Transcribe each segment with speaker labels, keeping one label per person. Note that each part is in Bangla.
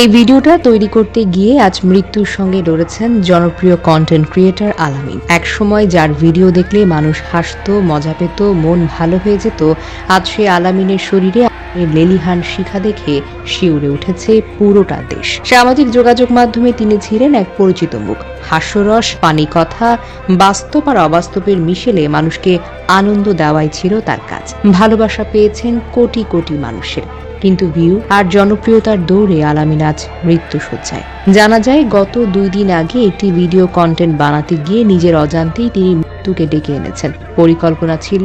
Speaker 1: এই ভিডিওটা তৈরি করতে গিয়ে আজ মৃত্যুর সঙ্গে লড়েছেন জনপ্রিয় কন্টেন্ট ক্রিয়েটার আলামিন। এক সময় যার ভিডিও দেখলে মানুষ হাসতো, মজা পেত, মন ভালো হয়ে যেত, আজ সে আলামিনের শরীরে লেলিহান শিখা দেখে শিউরে উঠেছে পুরোটা দেশ। সামাজিক যোগাযোগ মাধ্যমে তিনি ছিলেন এক পরিচিত মুখ। হাস্যরস, পানি কথা, বাস্তব আর অবাস্তবের মিশেলে মানুষকে আনন্দ দেওয়াই ছিল তার কাজ। ভালোবাসা পেয়েছেন কোটি কোটি মানুষের। কিন্তু ভিউ আর জনপ্রিয়তার দৌড়ে আলামিন আজ মৃত্যু সজ্জায়। জানা যায়, গত দুই দিন আগে একটি ভিডিও কন্টেন্ট বানাতে গিয়ে নিজের অজান্তেই তিনি মৃত্যুকে ডেকে এনেছেন। পরিকল্পনা ছিল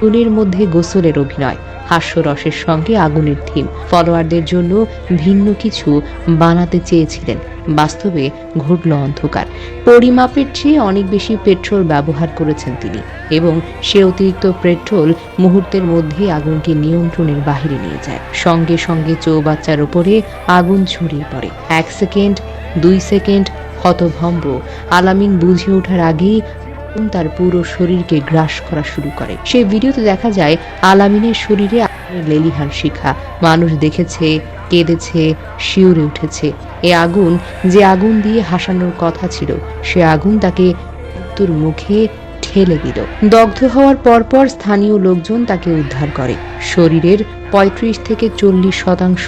Speaker 1: আগুনের মধ্যে গোসলের অভিনয়, হাস্যরসের সঙ্গে আগুনের থিম। ফলোয়ারদের জন্য ভিন্ন কিছু বানাতে চেয়েছিলেন। বাস্তবে ঘটল অন্ধকার। পরিমাপের চেয়ে অনেক বেশি পেট্রোল ব্যবহার করেছেন তিনি এবং সে অতিরিক্ত পেট্রোল মুহূর্তের মধ্যে আগুনকে নিয়ন্ত্রণের বাইরে নিয়ে যায়। সঙ্গে সঙ্গে চৌবাচ্চার উপরে আগুন ছড়িয়ে পড়ে। এক সেকেন্ড, দুই সেকেন্ড, হতভম্ব। আলামিন বুঝে ওঠার আগেই আগুন তার পুরো শরীরকে গ্রাস করা শুরু করে। সেই ভিডিওতে দেখা যায়, আলামিনের শরীরে লেলিহান শিখা। মানুষ দেখেছে, কেঁদেছে, শিউরে উঠেছে। এ আগুন যে আগুন দিয়ে হাসানোর কথা ছিল, সে আগুন তাকে মৃত্যুর মুখে ঠেলে দিল। দগ্ধ হওয়ার পরপর স্থানীয় লোকজন তাকে উদ্ধার করে। শরীরের পঁয়ত্রিশ থেকে চল্লিশ শতাংশ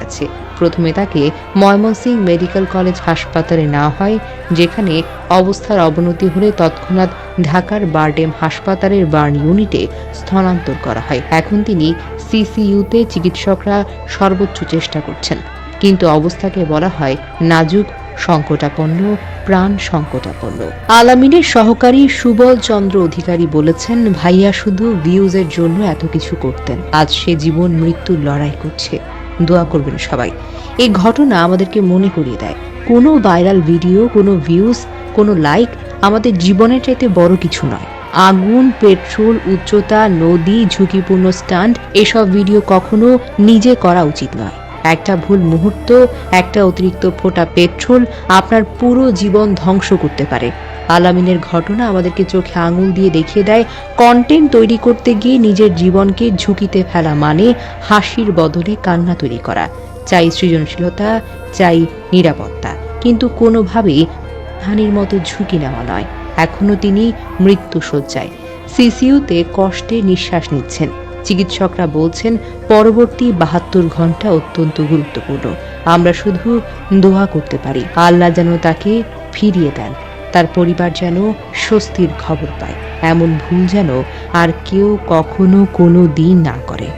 Speaker 1: আছে। প্রথমে তাকে ময়মনসিংহ মেডিকেল কলেজ হাসপাতালে নেওয়া হয়, যেখানে অবস্থার অবনতি হলে তৎক্ষণাৎ ঢাকার বারডেম হাসপাতালের বার্ন ইউনিটে স্থানান্তর করা হয়। এখন তিনি সিসিইউতে চিকিৎসকরা সর্বোচ্চ চেষ্টা করছেন। কিন্তু অবস্থাকে বলা হয় নাজুক সংকটাপন্ন, প্রাণ সংকটাপন্ন। আলামিনের সহকারী সুবল চন্দ্র অধিকারী বলেছেন, ভাইয়া শুধু ভিউজের জন্য এত কিছু করতেন। আজ সে জীবন মৃত্যুর লড়াই করছে। দোয়া করবেন সবাই। এই ঘটনা আমাদেরকে মনে করিয়ে দেয়। কোনো ভাইরাল ভিডিও, কোনো ভিউজ কোনো লাইক আমাদের জীবনের চাইতে বড় কিছু নয়। আগুন, পেট্রোল, উচ্চতা, নদী, ঝুঁকিপূর্ণ স্টান্ট এসব ভিডিও কখনো নিজে করা উচিত নয়। একটা ভুল মুহূর্ত, একটা অতিরিক্ত ফোটা পেট্রোল আপনার পুরো জীবন ধ্বংস করতে পারে। আলামিনের ঘটনা আমাদেরকে চোখে আঙুল দিয়ে দেখিয়ে দেয়। কন্টেন্ট তৈরি করতে গিয়ে নিজের জীবনকে ঝুঁকিতে ফেলা মানে হাসির বদলে কান্না তৈরি করা। চাই সৃজনশীলতা, চাই নিরাপত্তা। কিন্তু কোনোভাবেই হানির মতো ঝুঁকি নেওয়া নয়। এখনও তিনি মৃত্যু শয্যায়। সিসিইউতে কষ্টে নিঃশ্বাস নিচ্ছেন। চিকিৎসকরা বলছেন, পরবর্তী বাহাত্তর ঘণ্টা অত্যন্ত গুরুত্বপূর্ণ। আমরা শুধু দোয়া করতে পারি। আল্লাহ যেন তাকে ফিরিয়ে দেন। তার পরিবার যেন স্বস্তির খবর পায়। এমন ভুল যেন আর কেউ কখনো কোনো দিন না করে।